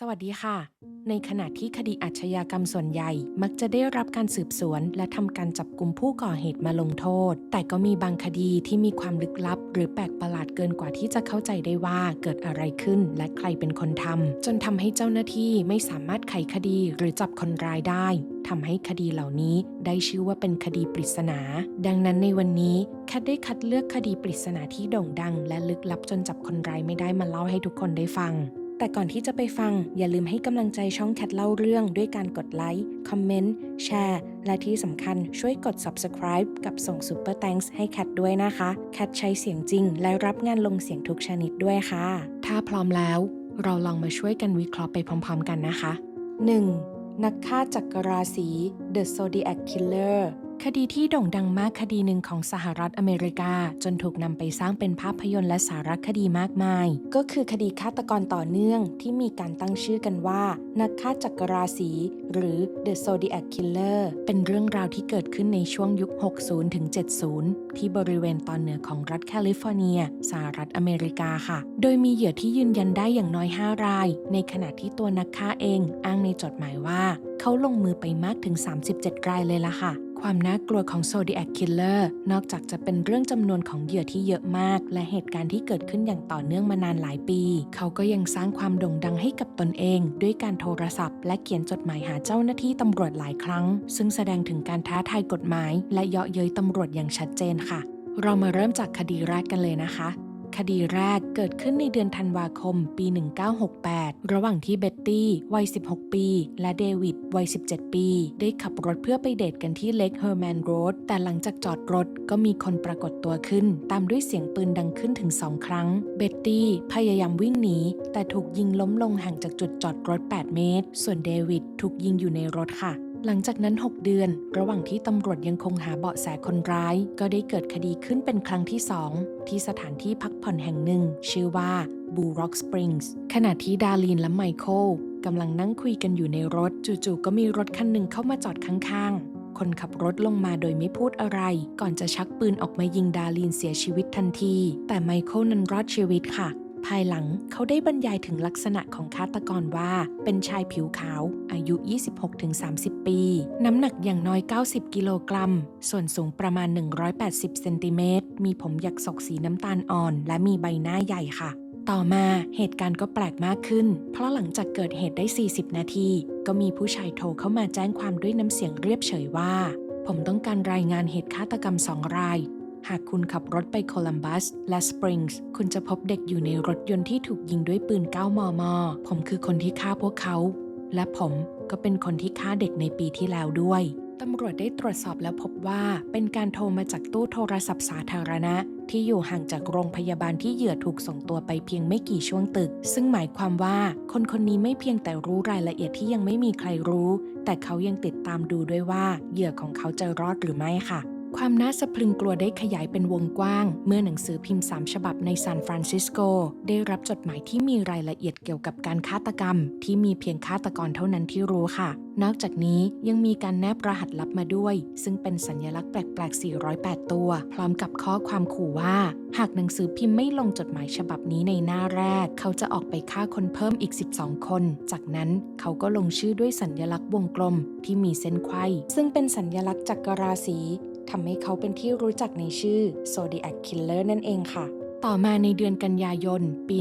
สวัสดีค่ะ ในขณะที่คดีอาชญากรรมส่วนใหญ่ มักจะได้รับการสืบสวน และทำการจับกลุ่มผู้ก่อเหตุมาลงโทษ แต่ก็มีบางคดีที่มีความลึกลับ หรือแปลกประหลาดเกินกว่าที่จะเข้าใจได้ว่าเกิดอะไรขึ้น และใครเป็นคนทำจนทำให้เจ้าหน้าที่ไม่สามารถไขคดีหรือจับคนร้ายได้ทำให้คดีเหล่านี้ได้ชื่อว่าเป็นคดีปริศนา ดังนั้นในวันนี้แคทได้คัดเลือกคดีปริศนาที่โด่งดัง และลึกลับจนจับคนร้ายไม่ได้มาเล่าให้ทุกคนได้ฟัง แต่ก่อนที่จะไปฟัง อย่าลืมให้กำลังใจช่องแคทเล่าเรื่องด้วยการกดไลค์ คอมเมนต์ แชร์ และที่สำคัญช่วยกด subscribe กับส่ง Super Thanks ให้แคทด้วยนะคะ แคทใช้เสียงจริง และรับงานลงเสียงทุกชนิดด้วยค่ะ ถ้าพร้อมแล้ว เราลองมาช่วยกันวิเคราะห์ไปพร้อมๆ กันนะคะ 1. นักฆ่าจักรราศี The Zodiac Killer คดีที่โด่งดังมากคดีหนึ่งของสหรัฐอเมริกา จนถูกนำไปสร้างเป็นภาพยนตร์และสารคดีมากมาย ก็คือคดีฆาตกรต่อเนื่องที่มีการตั้งชื่อกันว่า นักฆ่าจักรราศีหรือ The Zodiac Killer เป็นเรื่องราวที่เกิดขึ้นในช่วงยุค 60 ถึง 70 ที่บริเวณตอนเหนือของรัฐแคลิฟอร์เนียสหรัฐอเมริกาค่ะ โดยมีเหยื่อที่ยืนยันได้อย่างน้อย 5 ราย ในขณะที่ตัวนักฆ่าเองอ้างในจดหมายว่า เขาลงมือไปมากถึง 37 รายเลยล่ะค่ะ ความน่ากลัวของ Zodiac Killer นอกจากจะเป็นเรื่องจำนวนของเหยื่อที่เยอะมาก และเหตุการณ์ที่เกิดขึ้นอย่างต่อเนื่องมานานหลายปี เขาก็ยังสร้างความโด่งดังให้กับตนเอง ด้วยการโทรศัพท์ และเขียนจดหมายหาเจ้าหน้าที่ตำรวจหลายครั้ง ซึ่งแสดงถึงการท้าทายกฎหมาย และเยาะเย้ยตำรวจอย่างชัดเจนค่ะ เรามาเริ่มจากคดีแรกกันเลยนะคะ คดีแรกเกิดขึ้นในเดือนธันวาคมปี 1968 ระหว่างที่เบ็ตตี้วัย 16 ปี และเดวิดวัย 17 ปี ได้ขับรถเพื่อไปเดทกันที่เล็กเฮอร์แมนโรดแต่หลังจากจอดรถก็มีคนปรากฏตัวขึ้น ตามด้วยเสียงปืนดังขึ้นถึง2ครั้ง เบ็ตตี้พยายามวิ่งหนี แต่ถูกยิงล้มลงห่างจากจุดจอดรถ 8 เมตร ส่วนเดวิดถูกยิงอยู่ในรถค่ะ หลังจากนั้น 6 เดือน ระหว่างที่ตำรวจยังคงหาเบาะแสคนร้าย ก็ได้เกิดคดีขึ้นเป็นครั้งที่ 2 ที่สถานที่พักผ่อนแห่งหนึ่ง ชื่อว่าบูร็อกสปริงส์ขณะที่ดารีนและไมเคิลกำลังนั่งคุยกันอยู่ในรถ จู่ๆก็มีรถคันหนึ่งเข้ามาจอดข้างๆคนขับรถลงมาโดยไม่พูดอะไร ก่อนจะชักปืนออกมายิงดารีนเสียชีวิตทันที แต่ไมเคิลนั้นรอดชีวิตค่ะ ภายหลังเขาได้บรรยายถึงลักษณะของฆาตกรว่า เป็นชายผิวขาว อายุ 26-30 ปี น้ำหนักอย่างน้อย 90 กิโลกรัม ส่วนสูงประมาณ 180 เซนติเมตร มีผมหยักศกสีน้ำตาลอ่อน และมีใบหน้าใหญ่ค่ะต่อมาเหตุการณ์ก็แปลกมากขึ้น เพราะหลังจากเกิดเหตุได้ 40 นาที ก็มีผู้ชายโทรเข้ามาแจ้งความด้วยน้ำเสียงเรียบเฉยว่า ผมต้องการรายงานเหตุฆาตกรรมสองราย หากคุณขับรถไปโคลัมบัสและสปริงส์คุณจะพบเด็กอยู่ในรถยนต์ที่ถูกยิงด้วยปืน 9 มม ผมคือคนที่ฆ่าพวกเขา และผมก็เป็นคนที่ฆ่าเด็กในปีที่แล้วด้วย ตำรวจได้ตรวจสอบแล้วพบว่าเป็นการโทรมาจากตู้โทรศัพท์สาธารณะ ที่อยู่ห่างจากโรงพยาบาลที่เหยื่อถูกส่งตัวไปเพียงไม่กี่ช่วงตึก ซึ่งหมายความว่าคนคนนี้ไม่เพียงแต่รู้รายละเอียดที่ยังไม่มีใครรู้ แต่เขายังติดตามดูด้วยว่าเหยื่อของเขาจะรอดหรือไม่ค่ะ ความน่าสะพรึงกลัวได้ขยายเป็นวงกว้าง เมื่อหนังสือพิมพ์ 3 ฉบับในซานฟรานซิสโก ได้รับจดหมายที่มีรายละเอียดเกี่ยวกับการฆาตกรรม ที่มีเพียงฆาตกรเท่านั้นที่รู้ค่ะ นอกจากนี้ยังมีการแนบรหัสลับมาด้วย ซึ่งเป็นสัญลักษณ์แปลกๆ 408 ตัว พร้อมกับข้อความขู่ว่า หากหนังสือพิมพ์ไม่ลงจดหมายฉบับนี้ในหน้าแรก เขาจะออกไปฆ่าคนเพิ่มอีก 12 คน จากนั้นเขาก็ลงชื่อด้วยสัญลักษณ์วงกลมที่มีเส้นไขว้ซึ่งเป็นสัญลักษณ์จักรราศี ทำให้เขาเป็นที่รู้จักในชื่อ Zodiac Killer นั่นเองค่ะ ต่อมาในเดือนกันยายน ปี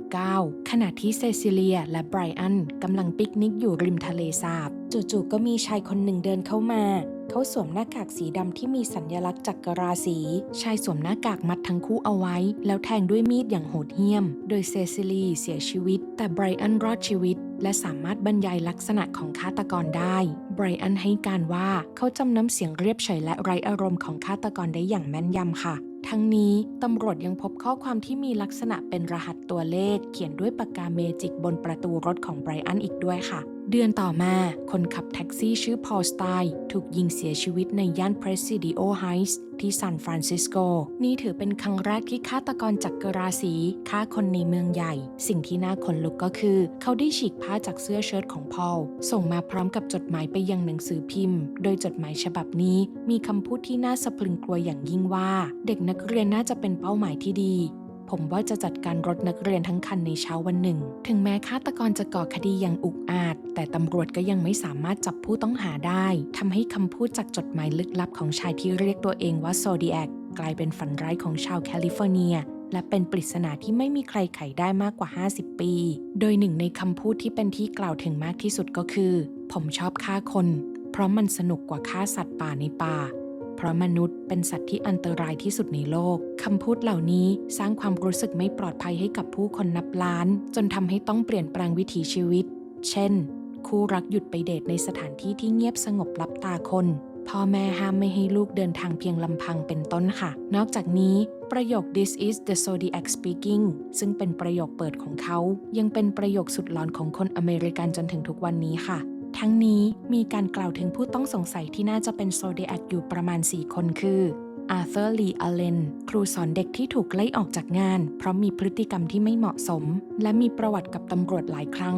1969 ขณะที่เซซิเลียและไบรอันกำลังปิกนิกอยู่ริมทะเลสาบ จู่ๆก็มีชายคนหนึ่งเดินเข้ามา เขาสวมหน้ากากสีดำที่มีสัญลักษณ์จักรราศี ชายสวมหน้ากากมัดทั้งคู่เอาไว้ แล้วแทงด้วยมีดอย่างโหดเหี้ยม โดยเซซิลีเสียชีวิต แต่ไบรอันรอดชีวิต และสามารถบรรยายลักษณะของฆาตกรได้ ไบรอันให้การว่าเขาจำน้ำเสียงเรียบเฉยและไร้อารมณ์ของฆาตกรได้อย่างแม่นยำค่ะ ทั้งนี้ตำรวจยังพบข้อความที่มีลักษณะเป็นรหัสตัวเลข เขียนด้วยปากกาเมจิกบนประตูรถของไบรอันอีกด้วยค่ะ เดือนต่อมา คนขับแท็กซี่ชื่อพอลสไตน์ถูกยิงเสียชีวิตในย่านเพรสิดิโอไฮส์ที่ซานฟรานซิสโก นี่ถือเป็นครั้งแรกที่ฆาตกรจักรราศีฆ่าคนในเมืองใหญ่ สิ่งที่น่าขนลุกก็คือ เขาได้ฉีกผ้าจากเสื้อเชิ้ตของพอลส่งมาพร้อมกับจดหมายไปยังหนังสือพิมพ์ โดยจดหมายฉบับนี้มีคำพูดที่น่าสะพรึงกลัวอย่างยิ่งว่า เด็กนักเรียนน่าจะเป็นเป้าหมายที่ดี ผมว่าจะจัดการรถนักเรียนทั้งคันในเช้าวันหนึ่ง ถึงแม้ฆาตกรจะก่อคดีอย่างอุกอาจ แต่ตำรวจก็ยังไม่สามารถจับผู้ต้องหาได้ทำให้คำพูดจากจดหมายลึกลับของชายที่เรียกตัวเองว่าโซดีแอกกลายเป็นฝันร้ายของชาวแคลิฟอร์เนียและเป็นปริศนาที่ไม่มีใครไขได้มากกว่า 50 ปี โดยหนึ่งในคำพูดที่เป็นที่กล่าวถึงมากที่สุดก็คือ ผมชอบฆ่าคน เพราะมันสนุกกว่าฆ่าสัตว์ป่าในป่า เพราะมนุษย์เป็นสัตว์ที่อันตรายที่สุดในโลก คำพูดเหล่านี้สร้างความรู้สึกไม่ปลอดภัยให้กับผู้คนนับล้าน จนทำให้ต้องเปลี่ยนแปลงวิถีชีวิต เช่น คู่รักหยุดไปเดทในสถานที่ที่เงียบสงบลับตาคนพ่อแม่ห้ามไม่ให้ลูกเดินทางเพียงลำพังเป็นต้นค่ะ นอกจากนี้ ประโยค this is the zodiac speaking ซึ่งเป็นประโยคเปิดของเขา ยังเป็นประโยคสุดหลอนของคนอเมริกันจนถึงทุกวันนี้ค่ะ ทั้งนี้มีการกล่าวถึงผู้ต้องสงสัยที่น่าจะเป็นโซเดียกอยู่ประมาณ 4 คนคืออาร์เธอร์ลีอเลนครูสอนเด็กที่ถูกไล่ออกจากงาน เพราะมีพฤติกรรมที่ไม่เหมาะสม และมีประวัติกับตำรวจหลายครั้ง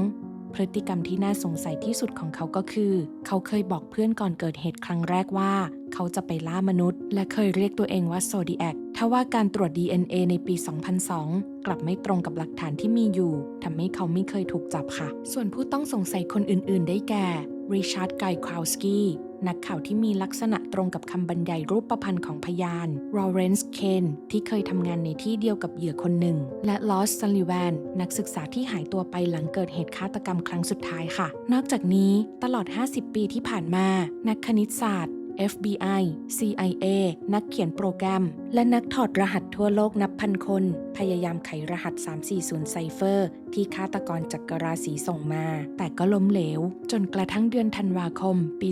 พฤติกรรมที่น่าสงสัยที่สุดของเขาก็คือ เขาเคยบอกเพื่อนก่อนเกิดเหตุครั้งแรกว่า เขาจะไปล่ามนุษย์ และเคยเรียกตัวเองว่าโซดิแอคทว่าการตรวจ DNA ในปี 2002 กลับไม่ตรงกับหลักฐานที่มีอยู่ทำให้เขาไม่เคยถูกจับค่ะ ส่วนผู้ต้องสงสัยคนอื่น ๆ ได้แก่ ริชาร์ดไกควาวสกี้นักข่าวที่มีลักษณะตรงกับคำบรรยายรูปประพันธ์ของพยานรอเรนซ์เคนที่เคยทำงานในที่เดียวกับเหยื่อคนหนึ่ง และลอสซันลิแวนนักศึกษาที่หายตัวไปหลังเกิดเหตุฆาตกรรมครั้งสุดท้ายค่ะ นอกจากนี้ตลอด 50 ปีที่ผ่านมา นักคณิตศาสตร์ FBI CIA นักเขียนโปรแกรม และนักถอดรหัสทั่วโลกนับพันคน พยายามไขรหัส 340ไซเฟอร์ ที่ฆาตกรจักรราศีส่งมา แต่ก็ล้มเหลว จนกระทั่งเดือนธันวาคม ปี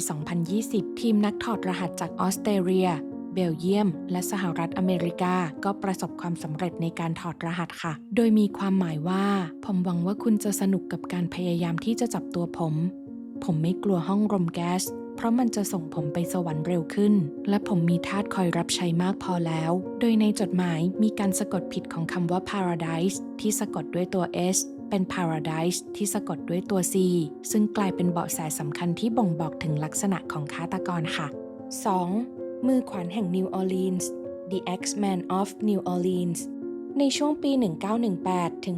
2020 ทีมนักถอดรหัสจากออสเตรเลียเบลเยียม และสหรัฐอเมริกาก็ประสบความสำเร็จในการถอดรหัสค่ะ โดยมีความหมายว่า ผมหวังว่าคุณจะสนุกกับการพยายามที่จะจับตัวผม ผมไม่กลัวห้องรมแก๊ส เพราะมันจะส่งผมไปสวรรค์เร็วขึ้น และผมมีทาสคอยรับใช้มากพอแล้ว โดยในจดหมายมีการสะกดผิดของคำว่า paradise ที่สะกดด้วยตัว s เป็น paradise ที่สะกดด้วยตัว c ซึ่งกลายเป็นเบาะแสสำคัญที่บ่งบอกถึงลักษณะของฆาตกรค่ะ 2. มือขวานแห่งนิวออร์ลีนส์ The X-Man of New Orleans ในช่วงปี 1918 ถึง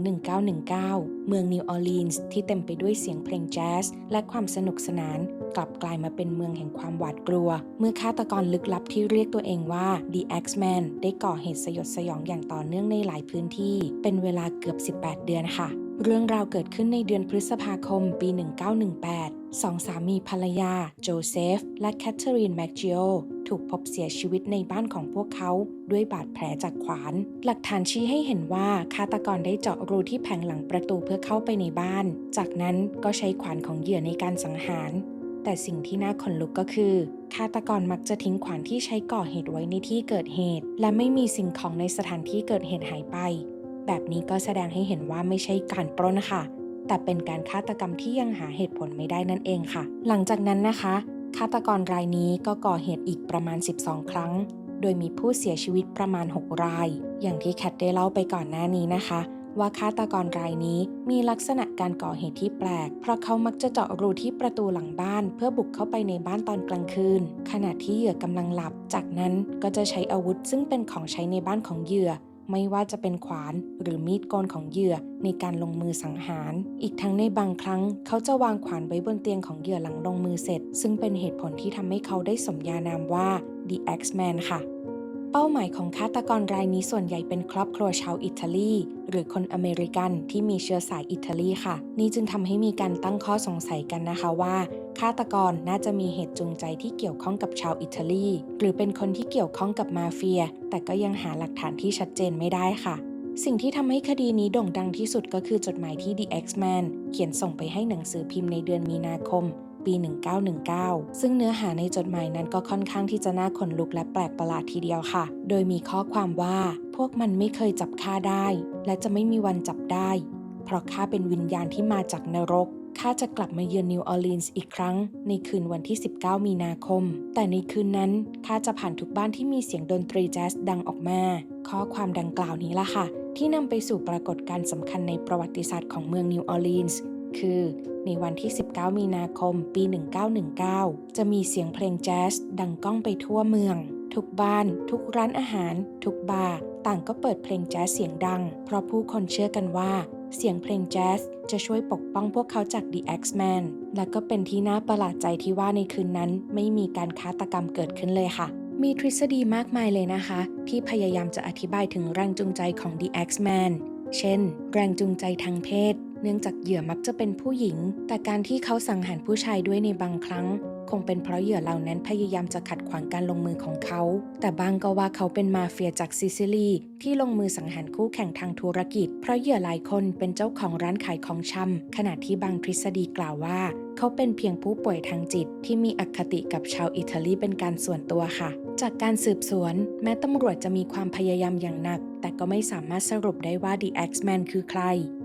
1919 เมืองนิวออร์ลีนส์ที่เต็มไปด้วยเสียงเพลงแจ๊สและความสนุกสนาน กลับกลายมาเป็นเมืองแห่งความหวาดกลัว เมื่อฆาตกรลึกลับที่เรียกตัวเองว่า The X-Man ได้ก่อเหตุสยดสยองอย่างต่อเนื่องในหลายพื้นที่ เป็นเวลาเกือบ 18 เดือนค่ะ เรื่องราวเกิดขึ้นในเดือนพฤษภาคมปี 1918 สองสามีภรรยา โจเซฟ และแคทเธอรีนแมกจิโอถูกพบเสียชีวิตในบ้านของพวกเขาด้วยบาดแผลจากขวาน หลักฐานชี้ให้เห็นว่าฆาตกรได้เจาะรูที่แผงหลังประตูเพื่อเข้าไปในบ้าน จากนั้นก็ใช้ขวานของเหยื่อในการสังหาร แต่สิ่งที่น่าขนลุกก็คือฆาตกรมักจะทิ้งขวานที่ใช้ก่อเหตุไว้ในที่เกิดเหตุ และไม่มีสิ่งของในสถานที่เกิดเหตุหายไป แบบนี้ก็แสดงให้เห็นว่าไม่ใช่การปล้นค่ะ แต่เป็นการฆาตกรรมที่ยังหาเหตุผลไม่ได้นั่นเองค่ะ หลังจากนั้นนะคะ ฆาตกรรายนี้ก็ก่อเหตุอีกประมาณ 12 ครั้ง โดยมีผู้เสียชีวิตประมาณ 6 ราย อย่างที่แคทได้เล่าไปก่อนหน้านี้นะคะ ว่าฆาตกรรายนี้มีลักษณะการก่อเหตุที่แปลก เพราะเขามักจะเจาะรูที่ประตูหลังบ้าน เพื่อบุกเข้าไปในบ้านตอนกลางคืน ขณะที่เหยื่อกำลังหลับ จากนั้นก็จะใช้อาวุธซึ่งเป็นของใช้ในบ้านของเหยื่อ ไม่ว่าจะเป็นขวานหรือมีดโกนของเหยื่อในการลงมือสังหาร อีกทั้งในบางครั้ง เขาจะวางขวานไว้บนเตียงของเหยื่อหลังลงมือเสร็จ ซึ่งเป็นเหตุผลที่ทำให้เขาได้สมญานามว่า The X-Man ค่ะเป้าหมายของฆาตกรรายนี้ส่วนใหญ่เป็นครอบครัวชาวอิตาลี หรือคนอเมริกันที่มีเชื้อสายอิตาลีค่ะ นี่จึงทำให้มีการตั้งข้อสงสัยกันนะคะว่า ฆาตกรน่าจะมีเหตุจูงใจที่เกี่ยวข้องกับชาวอิตาลี หรือเป็นคนที่เกี่ยวข้องกับมาเฟีย แต่ก็ยังหาหลักฐานที่ชัดเจนไม่ได้ค่ะ สิ่งที่ทำให้คดีนี้โด่งดังที่สุดก็คือจดหมายที่ The X-Man เขียนส่งไปให้หนังสือพิมพ์ในเดือนมีนาคม ปี 1919 ซึ่งเนื้อหาในจดหมายนั้นก็ค่อนข้างที่จะน่าขนลุกและแปลกประหลาดทีเดียวค่ะ โดยมีข้อความว่า พวกมันไม่เคยจับข้าได้ และจะไม่มีวันจับได้ เพราะข้าเป็นวิญญาณที่มาจากนรก ข้าจะกลับมาเยือนนิวออร์ลีนส์อีกครั้ง ในคืนวันที่ 19 มีนาคม แต่ในคืนนั้นข้าจะผ่านทุกบ้านที่มีเสียงดนตรีแจ๊สดังออกมา ข้อความดังกล่าวนี้ล่ะค่ะ ที่นำไปสู่ปรากฏการณ์สำคัญในประวัติศาสตร์ของเมืองนิวออร์ลีนส์คือ ในวันที่ 19 มีนาคม ปี 1919 จะมีเสียงเพลงแจ๊สดังก้องไปทั่วเมือง ทุกบ้าน ทุกร้านอาหาร ทุกบาร์ต่างก็เปิดเพลงแจ๊สเสียงดัง เพราะผู้คนเชื่อกันว่า เสียงเพลงแจ๊สจะช่วยปกป้องพวกเขาจาก The X-Men และก็เป็นที่น่าประหลาดใจที่ว่าในคืนนั้น ไม่มีการฆาตกรรมเกิดขึ้นเลยค่ะ มีทฤษฎีมากมายเลยนะคะ ที่พยายามจะอธิบายถึงแรงจูงใจของ The X-Men เช่น แรงจูงใจทางเพศ เนื่องจากเหยื่อมักจะเป็นผู้หญิง แต่การที่เขาสังหารผู้ชายด้วยในบางครั้ง งเป็นเพราะเหยื่อเหล่านั้นพยายามจะขัดขวางการลงมือของเขา แต่บางก็ว่าเขาเป็นมาเฟียจากซิซิลีที่ลงมือสังหารคู่แข่งทางธุรกิจ เพราะเหยื่อหลายคนเป็นเจ้าของร้านขายของชำขณะที่บางทฤษฎีกล่าวว่า เขาเป็นเพียงผู้ป่วยทางจิต ที่มีอคติกับชาวอิตาลีเป็นการส่วนตัวค่ะ จากการสืบสวน แม้ตำรวจจะมีความพยายามอย่างหนักแต่ก็ไม่สามารถสรุปได้ว่า The X-Men คือใคร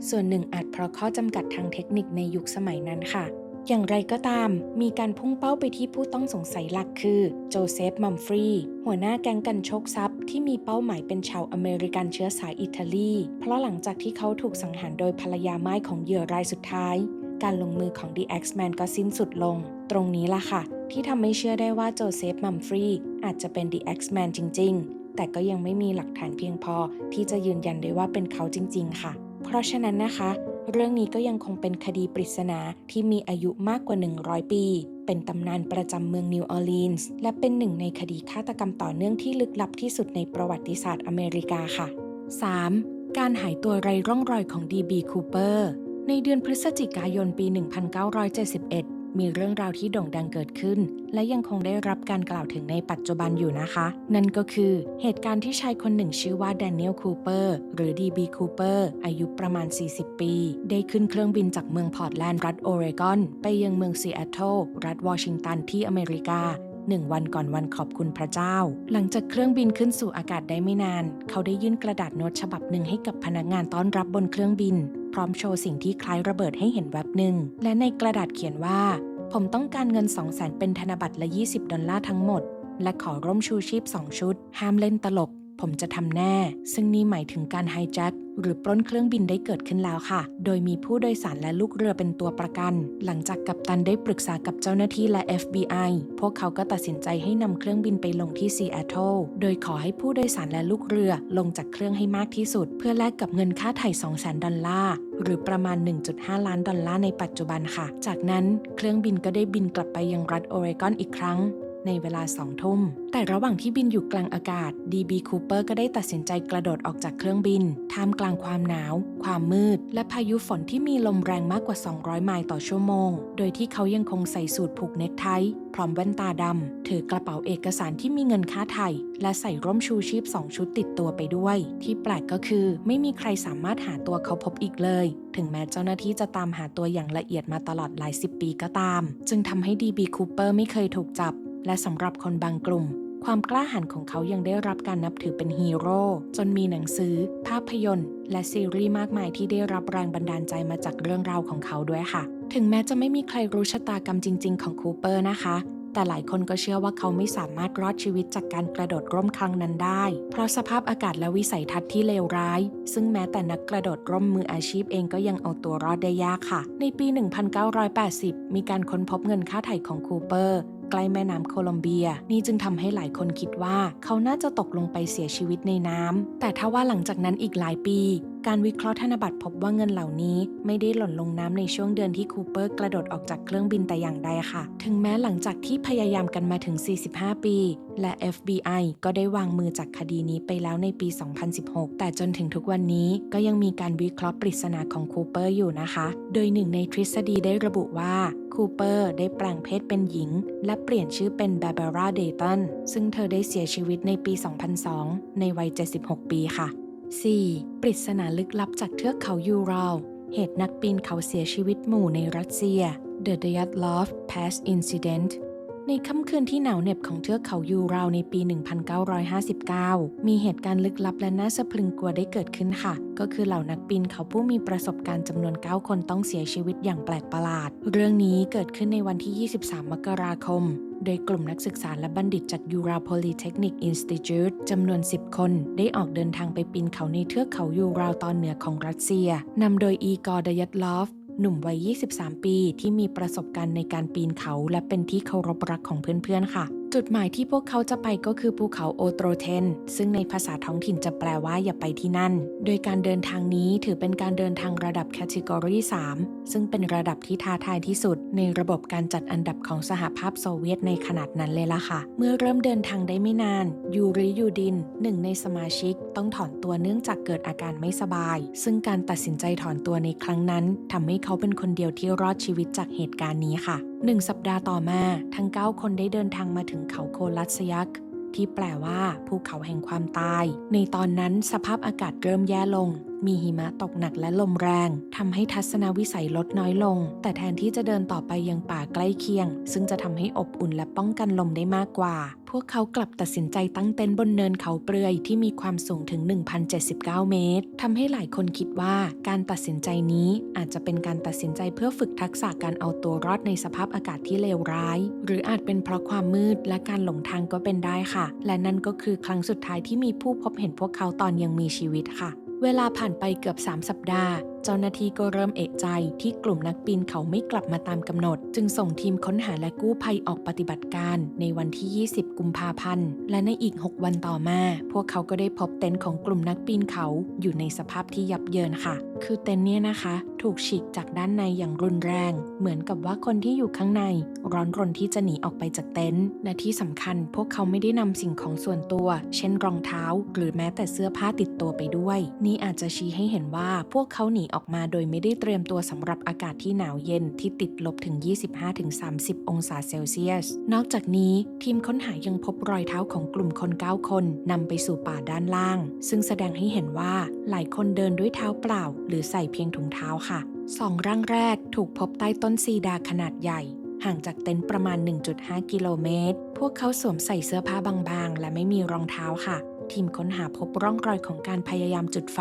ส่วนหนึ่งอาจเพราะข้อจำกัดทางเทคนิคในยุคสมัยนั้นค่ะ อย่างไรก็ตาม มีการพุ่งเป้าไปที่ผู้ต้องสงสัยหลักคือโจเซฟมัมฟรีหัวหน้าแก๊งกันโชคทรัพย์ที่มีเป้าหมายเป็นชาวอเมริกันเชื้อสายอิตาลี เพราะหลังจากที่เขาถูกสังหารโดยภรรยาไม้ของเหยื่อรายสุดท้าย การลงมือของ The X-Men ก็สิ้นสุดลง ตรงนี้ล่ะค่ะ ที่ทำให้เชื่อได้ว่าโจเซฟมัมฟรีอาจจะเป็น The X-Men จริง ๆ แต่ก็ยังไม่มีหลักฐานเพียงพอที่จะยืนยันได้ว่าเป็นเขาจริง ๆ ค่ะ เพราะฉะนั้นนะคะ เรื่องนี้ก็ยังคงเป็นคดีปริศนาที่มีอายุมากกว่า 100 ปี เป็นตำนานประจำเมืองนิวออร์ลีนส์และเป็นหนึ่งในคดีฆาตกรรมต่อเนื่องที่ลึกลับที่สุดในประวัติศาสตร์อเมริกาค่ะ 3. การหายตัวไร้ร่องรอยของดีบีคูเปอร์ในเดือนพฤศจิกายนปี 1971 มีเรื่องราวที่โด่งดังเกิดขึ้น และยังคงได้รับการกล่าวถึงในปัจจุบันอยู่นะคะ นั่นก็คือเหตุการณ์ที่ชายคนหนึ่งชื่อว่าแดเนียลคูเปอร์หรือดีบีคูเปอร์อายุประมาณ 40 ปี ได้ขึ้นเครื่องบินจากเมืองพอร์ตแลนด์รัฐโอเรกอน ไปยังเมืองซีแอตเทิลรัฐวอชิงตันที่อเมริกา หนึ่งวันก่อนวันขอบคุณพระเจ้า หลังจากเครื่องบินขึ้นสู่อากาศได้ไม่นาน เขาได้ยื่นกระดาษโน้ตฉบับหนึ่งให้กับพนักงานต้อนรับบนเครื่องบิน พร้อมโชว์สิ่งที่คล้ายระเบิดให้เห็นแวบหนึ่ง และในกระดาษเขียนว่า ผมต้องการเงิน 2 0 0แสนเป็นธนบัตรละ 20 ดอลลาร์ทั้งหมด และขอร่มชูชีพ 2 ชุด ห้ามเล่นตลก ผมจะทำแน่ ซึ่งนี่หมายถึงการไฮแจ็คหรือปล้นเครื่องบินได้เกิดขึ้นแล้วค่ะ โดยมีผู้โดยสารและลูกเรือเป็นตัวประกัน หลังจากกัปตันได้ปรึกษากับเจ้าหน้าที่และ FBI พวกเขาก็ตัดสินใจให้นำเครื่องบินไปลงที่ซีแอตเทิล โดยขอให้ผู้โดยสารและลูกเรือลงจากเครื่องให้มากที่สุด เพื่อแลกกับเงินค่าไถ่200,000ดอลลาร์หรือประมาณ 1.5 ล้านดอลลาร์ในปัจจุบันค่ะ จากนั้นเครื่องบินก็ได้บินกลับไปยังรัฐโอเรกอนอีกครั้ง ในเวลาสองทุ่ม แต่ระหว่างที่บินอยู่กลางอากาศ DB Cooper ก็ได้ตัดสินใจกระโดดออกจากเครื่องบิน ท่ามกลางความหนาว ความมืด และพายุฝนที่มีลมแรงมากกว่า 200 ไมล์ต่อชั่วโมง โดยที่เขายังคงใส่สูทผูกเน็คไทพร้อมแว่นตาดำ ถือกระเป๋าเอกสารที่มีเงินค่าไถ่และใส่ร่มชูชีพ 2 ชุดติดตัวไปด้วย ที่แปลกก็คือไม่มีใครสามารถหาตัวเขาพบอีกเลย ถึงแม้เจ้าหน้าที่จะตามหาตัวอย่างละเอียดมาตลอดหลายสิบปีก็ตาม จึงทำให้ DB Cooper ไม่เคยถูกจับ และสำหรับคนบางกลุ่ม ความกล้าหาญของเขายังได้รับการนับถือเป็นฮีโร่จนมีหนังสือ ภาพยนตร์ และซีรีส์มากมายที่ได้รับแรงบันดาลใจมาจากเรื่องราวของเขาด้วยค่ะ ถึงแม้จะไม่มีใครรู้ชะตากรรมจริง ๆ ของคูเปอร์นะคะแต่หลายคนก็เชื่อว่าเขาไม่สามารถรอดชีวิตจากการกระโดดร่มครั้งนั้นได้ เพราะสภาพอากาศและวิสัยทัศน์ที่เลวร้าย ซึ่งแม้แต่นักกระโดดร่มมืออาชีพเองก็ยังเอาตัวรอดได้ยากค่ะ ในปี 1980 มีการค้นพบเงินค่าไถ่ของคูเปอร์ ใกล้แม่น้ำโคลอมเบีย นี่จึงทำให้หลายคนคิดว่า เขาน่าจะตกลงไปเสียชีวิตในน้ำแต่ถ้าว่าหลังจากนั้นอีกหลายปี การวิเคราะห์ธนบัตรพบว่าเงินเหล่านี้ไม่ได้หล่นลงน้ำในช่วงเดือนที่คูเปอร์กระโดดออกจากเครื่องบินแต่อย่างใดค่ะ ถึงแม้หลังจากที่พยายามกันมาถึง 45 ปี และ FBI ก็ได้วางมือจากคดีนี้ไปแล้วในปี 2016 แต่จนถึงทุกวันนี้ก็ยังมีการวิเคราะห์ปริศนาของคูเปอร์อยู่นะคะ โดยหนึ่งในทฤษฎีได้ระบุว่าคูเปอร์ได้แปลงเพศเป็นหญิง และเปลี่ยนชื่อเป็นบาบาร่าเดตันซึ่งเธอได้เสียชีวิตในปี 2002 ในวัย 76 ปีค่ะ 4. ปริศนาลึกลับจากเทือกเขายูรัล เหตุนักปีนเขาเสียชีวิตหมู่ในรัสเซีย The Dyatlov Pass Incident ในค่ำคืนที่หนาวเหน็บของเทือกเขายูราวในปี 1959 มีเหตุการณ์ลึกลับและน่าสะพรึงกลัวได้เกิดขึ้นค่ะ ก็คือเหล่านักปีนเขาผู้มีประสบการณ์จำนวน 9 คนต้องเสียชีวิตอย่างแปลกประหลาด เรื่องนี้เกิดขึ้นในวันที่ 23 มกราคมโดยกลุ่มนักศึกษาและบัณฑิตจาก Ura Polytechnic Institute จำนวน 10 คน ได้ออกเดินทางไปปีนเขาในเทือกเขายูราวตอนเหนือของรัสเซีย นำโดยอีกอร์ดยัตลอฟ หนุ่มวัย 23 ปีที่มีประสบการณ์ในการปีนเขา และเป็นที่เคารพรักของเพื่อนๆค่ะ จุดหมายที่พวกเขาจะไปก็คือภูเขาโอโตรเทน ซึ่งในภาษาท้องถิ่นจะแปลว่าอย่าไปที่นั่น โดยการเดินทางนี้ถือเป็นการเดินทางระดับแคตตากรี3ซึ่งเป็นระดับที่ท้าทายที่สุด ในระบบการจัดอันดับของสหภาพโซเวียตในขนาดนั้นเลยล่ะค่ะ เมื่อเริ่มเดินทางได้ไม่นาน ยูริยูดิน หนึ่งในสมาชิก ต้องถอนตัวเนื่องจากเกิดอาการไม่สบาย ซึ่งการตัดสินใจถอนตัวในครั้งนั้นทำให้เขาเป็นคนเดียวที่รอดชีวิตจากเหตุการณ์นี้ค่ะหนึ่งสัปดาห์ต่อมา ทั้ง 9 คนได้เดินทางมาถึงเขาโคลัสยักที่แปลว่าภูเขาแห่งความตาย ในตอนนั้นสภาพอากาศเริ่มแย่ลง มีหิมะตกหนักและลมแรงทำให้ทัศนวิสัยลดน้อยลง แต่แทนที่จะเดินต่อไปยังป่าใกล้เคียง ซึ่งจะทำให้อบอุ่นและป้องกันลมได้มากกว่า พวกเขากลับตัดสินใจตั้งเต็นท์บนเนินเขาเปลือยที่มีความสูงถึง 1,079 เมตรทำให้หลายคนคิดว่าการตัดสินใจนี้อาจจะเป็นการตัดสินใจเพื่อฝึกทักษะการเอาตัวรอดในสภาพอากาศที่เลวร้าย หรืออาจเป็นเพราะความมืดและการหลงทางก็เป็นได้ค่ะ และนั่นก็คือครั้งสุดท้ายที่มีผู้พบเห็นพวกเขาตอนยังมีชีวิตค่ะ เวลาผ่านไปเกือบ 3 สัปดาห์เจ้าหน้าที่ก็เริ่มเอกใจที่กลุ่มนักปีนเขาไม่กลับมาตามกำหนด จึงส่งทีมค้นหาและกู้ภัยออกปฏิบัติการในวันที่ 20 กุมภาพันธ์ และในอีก 6 วันต่อมา พวกเขาก็ได้พบเต็นท์ของกลุ่มนักปีนเขาอยู่ในสภาพที่ยับเยินค่ะ คือเต็นท์เนี่ยนะคะ ถูกฉีกจากด้านในอย่างรุนแรง เหมือนกับว่าคนที่อยู่ข้างใน ร้อนรนที่จะหนีออกไปจากเต็นท์และที่สำคัญ พวกเขาไม่ได้นำสิ่งของส่วนตัว เช่นรองเท้า หรือแม้แต่เสื้อผ้าติดตัวไปด้วย นี่อาจจะชี้ให้เห็นว่าพวกเขาหนีออกมาโดยไม่ได้เตรียมตัวสำหรับอากาศที่หนาวเย็นที่ติดลบถึง 25-30 องศาเซลเซียส นอกจากนี้ทีมค้นหายังพบรอยเท้าของกลุ่มคน 9 คนนำไปสู่ป่าด้านล่าง ซึ่งแสดงให้เห็นว่าหลายคนเดินด้วยเท้าเปล่า หรือใส่เพียงถุงเท้าค่ะสองร่างแรกถูกพบใต้ต้นซีดาขนาดใหญ่ห่างจากเต็นท์ประมาณ 1.5 กิโลเมตร พวกเขาสวมใส่เสื้อผ้าบางๆ และไม่มีรองเท้าค่ะ ทีมค้นหาพบร่องรอยของการพยายามจุดไฟ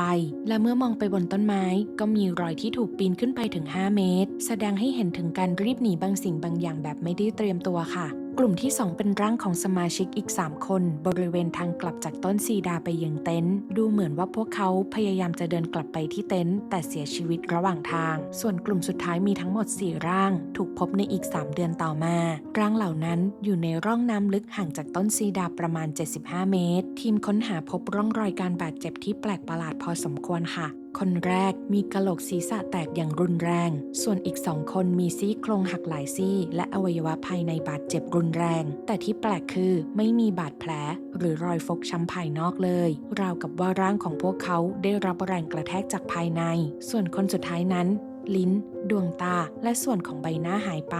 และเมื่อมองไปบนต้นไม้ ก็มีรอยที่ถูกปีนขึ้นไปถึง 5 เมตร แสดงให้เห็นถึงการรีบหนีบางสิ่งบางอย่างแบบไม่ได้เตรียมตัวค่ะ กลุ่มที่ 2 เป็นร่างของสมาชิกอีก 3 คน บริเวณทางกลับจากต้นซีดาไปยังเต็นท์ดูเหมือนว่าพวกเขาพยายามจะเดินกลับไปที่เต็นท์แต่เสียชีวิตระหว่างทาง ส่วนกลุ่มสุดท้ายมีทั้งหมด 4 ร่าง ถูกพบในอีก 3 เดือนต่อมา ร่างเหล่านั้นอยู่ในร่องน้ำลึกห่างจากต้นซีดาประมาณ 75 เมตร ทีมค้นหาพบร่องรอยการบาดเจ็บที่แปลกประหลาดพอสมควรค่ะ คนแรกมีกะโหลกศีรษะแตกอย่างรุนแรง ส่วนอีกสองคนมีซี่โครงหักหลายซี่ และอวัยวะภายในบาดเจ็บรุนแรง แต่ที่แปลกคือไม่มีบาดแผล หรือรอยฟกช้ำภายนอกเลย ราวกับว่าร่างของพวกเขาได้รับแรงกระแทกจากภายใน ส่วนคนสุดท้ายนั้นลิ้น ดวงตา และส่วนของใบหน้าหายไป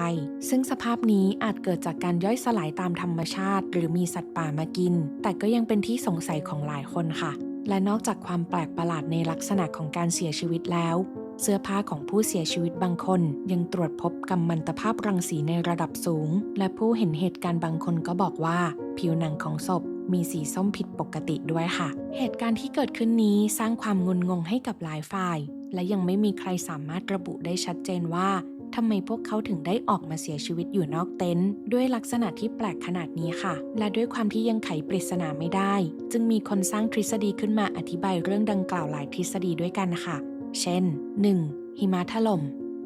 ซึ่งสภาพนี้อาจเกิดจากการย่อยสลายตามธรรมชาติ หรือมีสัตว์ป่ามากิน แต่ก็ยังเป็นที่สงสัยของหลายคนค่ะ และนอกจากความแปลกประหลาดในลักษณะของการเสียชีวิตแล้ว เสื้อผ้าของผู้เสียชีวิตบางคน ยังตรวจพบกัมมันตภาพรังสีในระดับสูง และผู้เห็นเหตุการณ์บางคนก็บอกว่า ผิวหนังของศพมีสีส้มผิดปกติด้วยค่ะ เหตุการณ์ที่เกิดขึ้นนี้สร้างความงุนงงให้กับหลายฝ่าย และยังไม่มีใครสามารถระบุได้ชัดเจนว่า ทำไมพวกเขาถึงได้ออกมาเสียชีวิตอยู่นอกเต็นท์ด้วยลักษณะที่แปลกขนาดนี้ค่ะ และด้วยความที่ยังไขปริศนาไม่ได้ จึงมีคนสร้างทฤษฎีขึ้นมาอธิบายเรื่องดังกล่าวหลายทฤษฎีด้วยกันค่ะ เช่น 1. หิมะถล่ม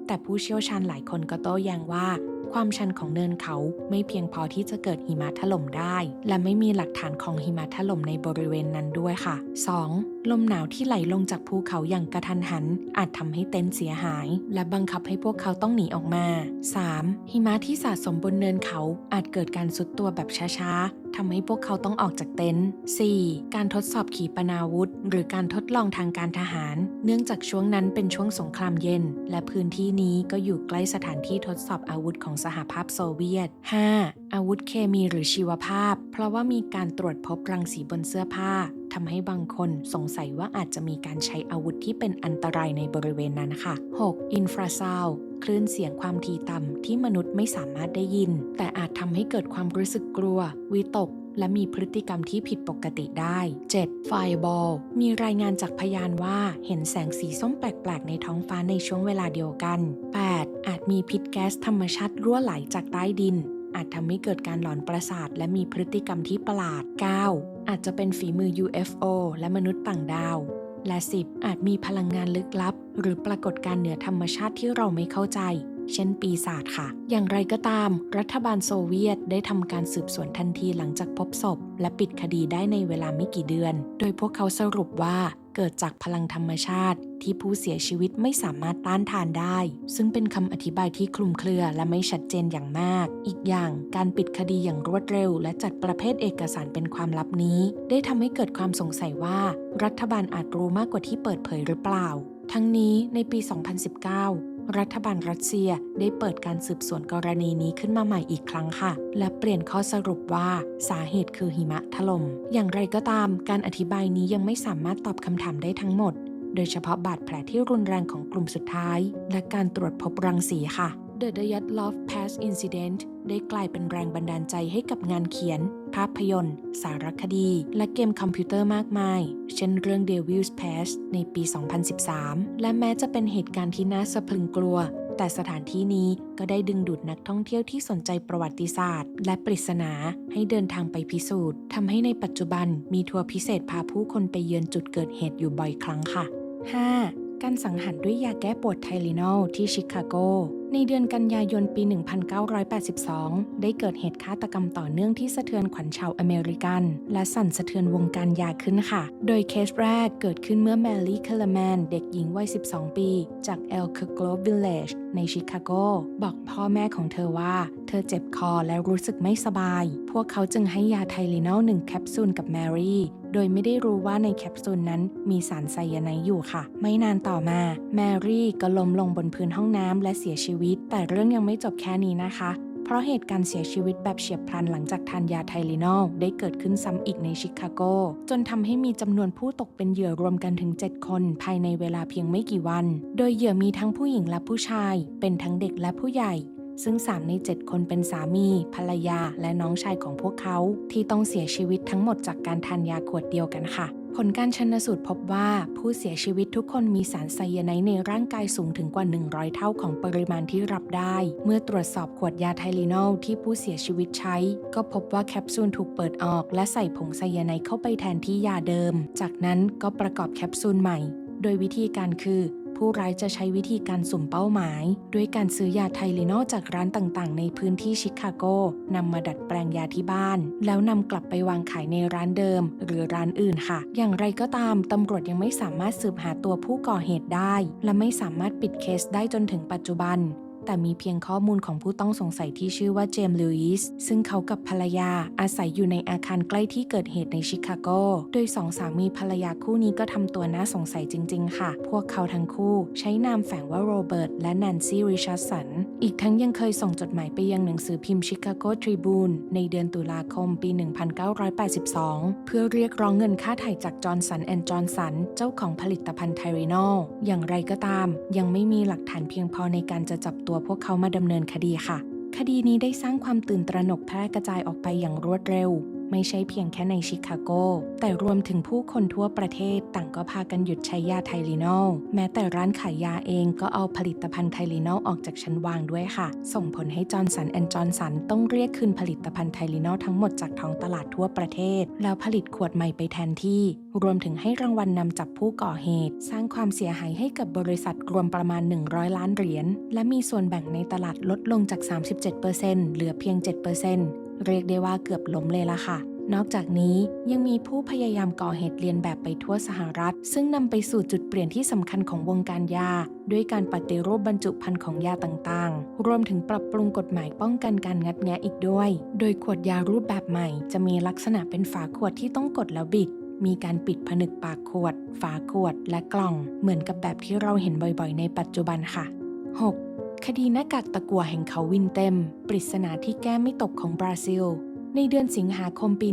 แต่ผู้เชี่ยวชาญหลายคนก็โต้แย้งว่า ความชันของเนินเขาไม่เพียงพอที่จะเกิดหิมะถล่มได้ และไม่มีหลักฐานของหิมะถล่มในบริเวณนั้นด้วยค่ะ 2. ลมหนาวที่ไหลลงจากภูเขาอย่างกระทันหัน อาจทำให้เต็นท์เสียหาย และบังคับให้พวกเขาต้องหนีออกมา 3. หิมะที่สะสมบนเนินเขาอาจเกิดการสุดตัวแบบช้าๆทำให้พวกเขาต้องออกจากเต็นท์ 4. การทดสอบขีปนาวุธ หรือการทดลองทางการทหาร เนื่องจากช่วงนั้นเป็นช่วงสงครามเย็น และพื้นที่นี้ก็อยู่ใกล้สถานที่ทดสอบอาวุธของสหภาพโซเวียต 5. อาวุธเคมีหรือชีวภาพ เพราะว่ามีการตรวจพบรังสีบนเสื้อผ้าทำให้บางคนสงสัยว่าอาจจะมีการใช้อาวุธที่เป็นอันตรายในบริเวณนั้นค่ะ 6. อินฟราซาวคลื่นเสียงความถี่ต่ำที่มนุษย์ไม่สามารถได้ยิน แต่อาจทำให้เกิดความรู้สึกกลัว วิตก และมีพฤติกรรมที่ผิดปกติได้ 7. ไฟบอลมีรายงานจากพยานว่าเห็นแสงสีส้มแปลกๆ ในท้องฟ้าในช่วงเวลาเดียวกัน 8. อาจมีพิษแก๊สธรรมชาติรั่วไหลจากใต้ดิน อาจทำให้เกิดการหลอนประสาท และมีพฤติกรรมที่ประหลาด 9. อาจจะเป็นฝีมือ UFO และมนุษย์ต่างดาว และ 10 อาจมีพลังงานลึกลับ หรือปรากฏการณ์เหนือธรรมชาติที่เราไม่เข้าใจ เช่นปีศาจค่ะ อย่างไรก็ตาม รัฐบาลโซเวียตได้ทำการสืบสวนทันทีหลังจากพบศพ และปิดคดีได้ในเวลาไม่กี่เดือน โดยพวกเขาสรุปว่าเกิดจากพลังธรรมชาติ ที่ผู้เสียชีวิตไม่สามารถต้านทานได้ ซึ่งเป็นคำอธิบายที่คลุมเครือและไม่ชัดเจนอย่างมาก อีกอย่างการปิดคดีอย่างรวดเร็ว และจัดประเภทเอกสารเป็นความลับนี้ ได้ทำให้เกิดความสงสัยว่า รัฐบาลอาจรู้มากกว่าที่เปิดเผยหรือเปล่า ทั้งนี้ในปี 2019 รัฐบาลรัสเซียได้เปิดการสืบสวนกรณีนี้ขึ้นมาใหม่อีกครั้งค่ะ และเปลี่ยนข้อสรุปว่าสาเหตุคือหิมะถล่ม อย่างไรก็ตาม การอธิบายนี้ยังไม่สามารถตอบคำถามได้ทั้งหมด โดยเฉพาะบาดแผลที่รุนแรงของกลุ่มสุดท้าย และการตรวจพบรังสีค่ะ The Dyatlov Pass Incident ได้กลายเป็นแรงบันดาลใจให้กับงานเขียน ภาพยนตร์ สารคดี และเกมคอมพิวเตอร์มากมาย เช่นเรื่อง Devil's Pass ในปี 2013 และแม้จะเป็นเหตุการณ์ที่น่าสะพรึงกลัว แต่สถานที่นี้ก็ได้ดึงดูดนักท่องเที่ยวที่สนใจประวัติศาสตร์ และปริศนาให้เดินทางไปพิสูจน์ทำให้ในปัจจุบันมีทัวร์พิเศษพาผู้คนไปเยือนจุดเกิดเหตุอยู่บ่อยครั้งค่ะ 5. การสังหารด้วยยาแก้ปวดไทลินอลที่ชิคาโก ในเดือนกันยายนปี 1982 ได้เกิดเหตุฆาตกรรมต่อเนื่องที่สะเทือนขวัญชาวอเมริกัน และสั่นสะเทือนวงการยาขึ้นค่ะ โดยเคสแรกเกิดขึ้นเมื่อแมรี่เคลแมน เด็กหญิงวัย 12 ปี จากเอลค g โกลวิลเลจในชิคาโก บอกพ่อแม่ของเธอว่า เธอเจ็บคอและรู้สึกไม่สบาย พวกเขาจึงให้ยาไทลินอลหนึ่งแคปซูลกับแมรี่ โดยไม่ได้รู้ว่าในแคปซูลนั้นมีสารไซยาไนด์อยู่ค่ะ ไม่นานต่อมา แมรี่ก็ล้มลงบนพื้นห้องน้ำและเสียชีวิต แต่เรื่องยังไม่จบแค่นี้นะคะเพราะเหตุการณ์เสียชีวิตแบบเฉียบพลันหลังจากทานยาไทลินอลได้เกิดขึ้นซ้ำอีกในชิคาโก จนทำให้มีจำนวนผู้ตกเป็นเหยื่อรวมกันถึง 7 คน ภายในเวลาเพียงไม่กี่วัน โดยเหยื่อมีทั้งผู้หญิงและผู้ชาย เป็นทั้งเด็กและผู้ใหญ่ ซึ่ง 3 ใน 7 คนเป็นสามี ภรรยา และน้องชายของพวกเขา ที่ต้องเสียชีวิตทั้งหมดจากการทานยาขวดเดียวกันค่ะ ผลการชันสูตรพบว่าผู้เสียชีวิตทุกคนมีสารไซยาไนด์ในร่างกายสูงถึงกว่า 100 เท่าของปริมาณที่รับได้ เมื่อตรวจสอบขวดยาไทลินอลที่ผู้เสียชีวิตใช้ ก็พบว่าแคปซูลถูกเปิดออก และใส่ผงไซยาไนด์เข้าไปแทนที่ยาเดิม จากนั้นก็ประกอบแคปซูลใหม่ โดยวิธีการคือ ผู้ร้ายจะใช้วิธีการสุ่มเป้าหมาย ด้วยการซื้อยาไทลินอลจากร้านต่างๆ ในพื้นที่ชิคาโกนำมาดัดแปลงยาที่บ้าน แล้วนำกลับไปวางขายในร้านเดิม หรือร้านอื่นค่ะ อย่างไรก็ตามตำรวจยังไม่สามารถสืบหาตัวผู้ก่อเหตุได้ และไม่สามารถปิดเคสได้จนถึงปัจจุบัน แต่มีเพียงข้อมูลของผู้ต้องสงสัยที่ชื่อว่าเจมส์ลูอิสซึ่งเขากับภรรยาอาศัยอยู่ในอาคารใกล้ที่เกิดเหตุในชิคาโก โดยสองสามีภรรยาคู่นี้ก็ทำตัวน่าสงสัยจริง ๆ ค่ะ พวกเขาทั้งคู่ใช้นามแฝงว่าโรเบิร์ตและแนนซี่ริชาร์ดสัน อีกทั้งยังเคยส่งจดหมายไปยังหนังสือพิมพ์ชิคาโกทริบูนในเดือนตุลาคมปี 1982 เพื่อเรียกร้องเงินค่าไถ่จากจอร์นสันแอนด์จอร์นสันเจ้าของผลิตภัณฑ์ไทรินอลอย่างไรก็ตาม ยังไม่มีหลักฐานเพียงพอในการจะจับตัวพวกเขามาดำเนินคดีค่ะ คดีนี้ได้สร้างความตื่นตระหนกแพร่กระจายออกไปอย่างรวดเร็ว ไม่ใช่เพียงแค่ในชิคาโก แต่รวมถึงผู้คนทั่วประเทศต่างก็พากันหยุดใช้ยาไทลินอลแม้แต่ร้านขายยาเองก็เอาผลิตภัณฑ์ไทลินอลออกจากชั้นวางด้วยค่ะ ส่งผลให้จอร์นสันแอนด์จอร์นสันต้องเรียกคืนผลิตภัณฑ์ไทลินอลทั้งหมดจากท้องตลาดทั่วประเทศ แล้วผลิตขวดใหม่ไปแทนที่ รวมถึงให้รางวัลนำจับผู้ก่อเหตุ สร้างความเสียหายให้กับบริษัทรวมประมาณ 100 ล้านเหรียญและมีส่วนแบ่งในตลาดลดลงจาก 37%เหลือเพียง 7% เรียกได้ว่าเกือบล้มเลยละค่ะ นอกจากนี้ยังมีผู้พยายามก่อเหตุเลียนแบบไปทั่วสหรัฐ ซึ่งนำไปสู่จุดเปลี่ยนที่สำคัญของวงการยา ด้วยการปฏิรูปบรรจุภัณฑ์ของยาต่างๆ รวมถึงปรับปรุงกฎหมายป้องกันการงัดแงะอีกด้วย โดยขวดยารูปแบบใหม่ จะมีลักษณะเป็นฝาขวดที่ต้องกดแล้วบิดมีการปิดผนึกปากขวด ฝาขวด และกล่อง เหมือนกับแบบที่เราเห็นบ่อยๆ ในปัจจุบันค่ะ 6. คดีหน้ากากตะกัวแห่งเขาวินเต็ม ปริศนาที่แก้ไม่ตกของบราซิล ในเดือนสิงหาคมปี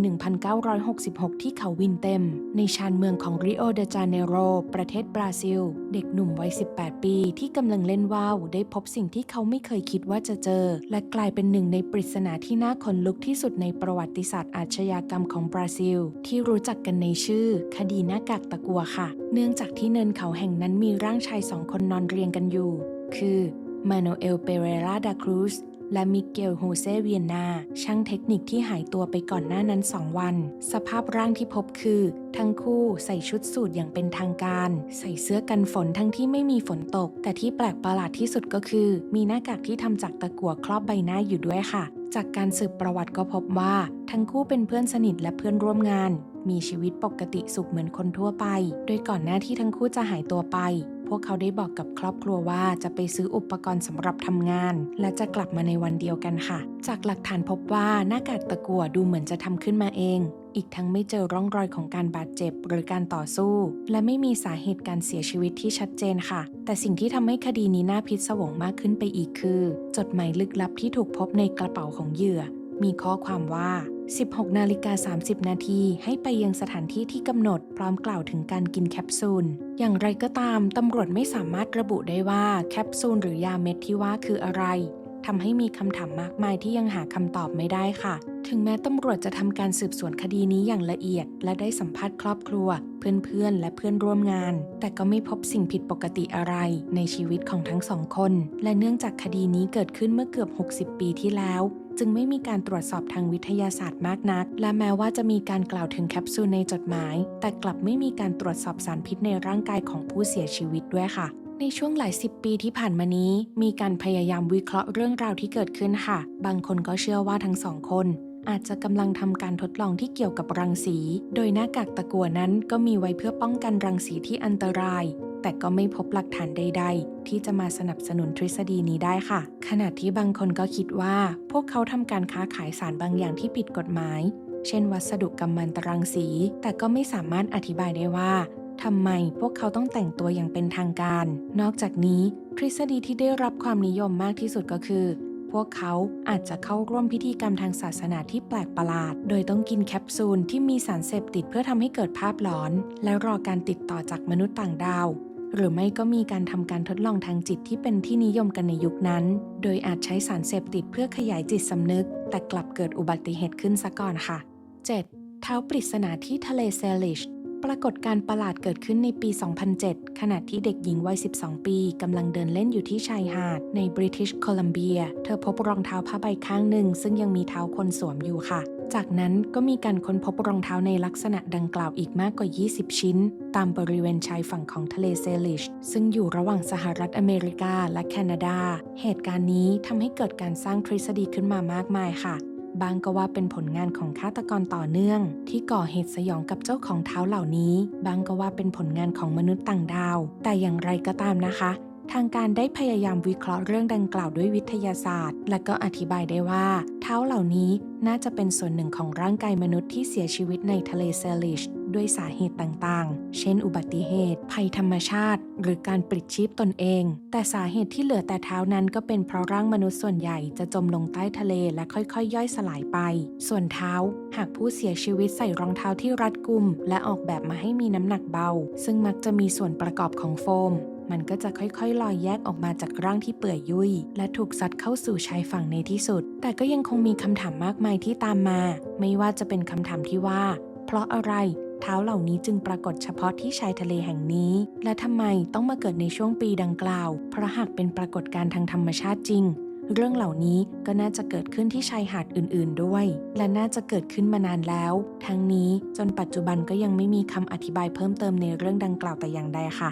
1966 ที่เขาวินเต็ม ในชานเมืองของริโอเดจาเนโร ประเทศบราซิล เด็กหนุ่มวัย 18 ปี ที่กำลังเล่นว่าว ได้พบสิ่งที่เขาไม่เคยคิดว่าจะเจอ และกลายเป็นหนึ่งในปริศนาที่น่าขนลุกที่สุดในประวัติศาสตร์อาชญากรรมของบราซิล ที่รู้จักกันในชื่อ คดีหน้ากากตะกัวค่ะ เนื่องจากที่เนินเขาแห่งนั้นมีร่างชายสองคนนอนเรียงกันอยู่ คือ มาโนเอล เปเรราดาครูสและมิเกลโฮเซเวียนา ช่างเทคนิคที่หายตัวไปก่อนหน้านั้น 2 วัน สภาพร่างที่พบคือ ทั้งคู่ใส่ชุดสูทอย่างเป็นทางการ ใส่เสื้อกันฝนทั้งที่ไม่มีฝนตก แต่ที่แปลกประหลาดที่สุดก็คือ มีหน้ากากที่ทำจากตะกั่วครอบใบหน้าอยู่ด้วยค่ะ จากการสืบประวัติก็พบว่า ทั้งคู่เป็นเพื่อนสนิทและเพื่อนร่วมงานมีชีวิตปกติสุขเหมือนคนทั่วไป โดยก่อนหน้าที่ทั้งคู่จะหายตัวไป พวกเขาได้บอกกับครอบครัวว่าจะไปซื้ออุปกรณ์สำหรับทำงาน และจะกลับมาในวันเดียวกันค่ะ จากหลักฐานพบว่าหน้ากากตะกั่วดูเหมือนจะทำขึ้นมาเอง อีกทั้งไม่เจอร่องรอยของการบาดเจ็บหรือการต่อสู้ และไม่มีสาเหตุการเสียชีวิตที่ชัดเจนค่ะ แต่สิ่งที่ทำให้คดีนี้น่าพิศวงมากขึ้นไปอีกคือ จดหมายลึกลับที่ถูกพบในกระเป๋าของเหยื่อ มีข้อความว่า 16นาฬิกา30 นาทีให้ไปยังสถานที่ที่กำหนดพร้อมกล่าวถึงการกินแคปซูล อย่างไรก็ตาม ตำรวจไม่สามารถระบุได้ว่าแคปซูลหรือยาเม็ดที่ว่าคืออะไรทำให้มีคำถามมากมายที่ยังหาคำตอบไม่ได้ค่ะ ถึงแม้ตำรวจจะทำการสืบสวนคดีนี้อย่างละเอียด และได้สัมภาษณ์ครอบครัว เพื่อนๆ และเพื่อนร่วมงาน แต่ก็ไม่พบสิ่งผิดปกติอะไร ในชีวิตของทั้งสองคน และเนื่องจากคดีนี้เกิดขึ้นเมื่อเกือบ 60 ปีที่แล้ว จึงไม่มีการตรวจสอบทางวิทยาศาสตร์มากนัก และแม้ว่าจะมีการกล่าวถึงแคปซูลในจดหมาย แต่กลับไม่มีการตรวจสอบสารพิษในร่างกายของผู้เสียชีวิตด้วยค่ะในช่วงหลายสิบปีที่ผ่านมานี้ มีการพยายามวิเคราะห์เรื่องราวที่เกิดขึ้นค่ะ บางคนก็เชื่อว่าทั้งสองคน อาจจะกำลังทำการทดลองที่เกี่ยวกับรังสี โดยหน้ากากตะกั่วนั้นก็มีไว้เพื่อป้องกันรังสีที่อันตราย แต่ก็ไม่พบหลักฐานใด ๆ ที่จะมาสนับสนุนทฤษฎีนี้ได้ค่ะ ขณะที่บางคนก็คิดว่า พวกเขาทำการค้าขายสารบางอย่างที่ผิดกฎหมาย เช่น วัสดุกำมันตรังสี แต่ก็ไม่สามารถอธิบายได้ว่าทำไมพวกเขาต้องแต่งตัวอย่างเป็นทางการ นอกจากนี้ ทฤษฎีที่ได้รับความนิยมมากที่สุดก็คือ พวกเขาอาจจะเข้าร่วมพิธีกรรมทางศาสนาที่แปลกประหลาด โดยต้องกินแคปซูลที่มีสารเสพติดเพื่อทำให้เกิดภาพหลอน และรอการติดต่อจากมนุษย์ต่างดาว หรือไม่ก็มีการทำการทดลองทางจิตที่เป็นที่นิยมกันในยุคนั้น โดยอาจใช้สารเสพติดเพื่อขยายจิตสำนึก แต่กลับเกิดอุบัติเหตุขึ้นซะก่อนค่ะ 7. เท้าปริศนาที่ทะเลเซลิช ปรากฏการประหลาดเกิดขึ้นในปี 2007 ขณะที่เด็กหญิงวัย 12 ปีกำลังเดินเล่นอยู่ที่ชายหาด ในบริติชโคลัมเบีย เธอพบรองเท้าผ้าใบข้างหนึ่ง ซึ่งยังมีเท้าคนสวมอยู่ค่ะ จากนั้นก็มีการค้นพบรองเท้าในลักษณะดังกล่าวอีกมากกว่า 20 ชิ้น ตามบริเวณชายฝั่งของทะเลเซลิช ซึ่งอยู่ระหว่างสหรัฐอเมริกาและแคนาดา เหตุการณ์นี้ทำให้เกิดการสร้างทฤษฎีขึ้นมามากมายค่ะ บางก็ว่าเป็นผลงานของฆาตกรต่อเนื่อง ที่ก่อเหตุสยองกับเจ้าของเท้าเหล่านี้ บางก็ว่าเป็นผลงานของมนุษย์ต่างดาว แต่อย่างไรก็ตามนะคะ ทางการได้พยายามวิเคราะห์เรื่องดังกล่าวด้วยวิทยาศาสตร์ และก็อธิบายได้ว่า เท้าเหล่านี้น่าจะเป็นส่วนหนึ่งของร่างกายมนุษย์ที่เสียชีวิตในทะเลเซลิชด้วยสาเหตุต่างๆ เช่น อุบัติเหตุ ภัยธรรมชาติ หรือการปลิดชีพตนเอง แต่สาเหตุที่เหลือแต่เท้านั้นก็เป็นเพราะร่างมนุษย์ส่วนใหญ่จะจมลงใต้ทะเลและค่อยๆย่อยสลายไป ส่วนเท้า หากผู้เสียชีวิตใส่รองเท้าที่รัดกุม และออกแบบมาให้มีน้ำหนักเบา ซึ่งมักจะมีส่วนประกอบของโฟม มันก็จะค่อยๆลอยแยกออกมาจากร่างที่เปื่อยยุ่ย และถูกซัดเข้าสู่ชายฝั่งในที่สุด แต่ก็ยังคงมีคำถามมากมายที่ตามมา ไม่ว่าจะเป็นคำถามที่ว่า เพราะอะไรเท้าเหล่านี้จึงปรากฏเฉพาะที่ชายทะเลแห่งนี้ และทำไมต้องมาเกิดในช่วงปีดังกล่าว เพราะหากเป็นปรากฏการณ์ทางธรรมชาติจริง เรื่องเหล่านี้ก็น่าจะเกิดขึ้นที่ชายหาดอื่น ๆ ด้วย และน่าจะเกิดขึ้นมานานแล้ว ทั้งนี้จนปัจจุบันก็ยังไม่มีคำอธิบายเพิ่มเติมในเรื่องดังกล่าวแต่อย่างใดค่ะ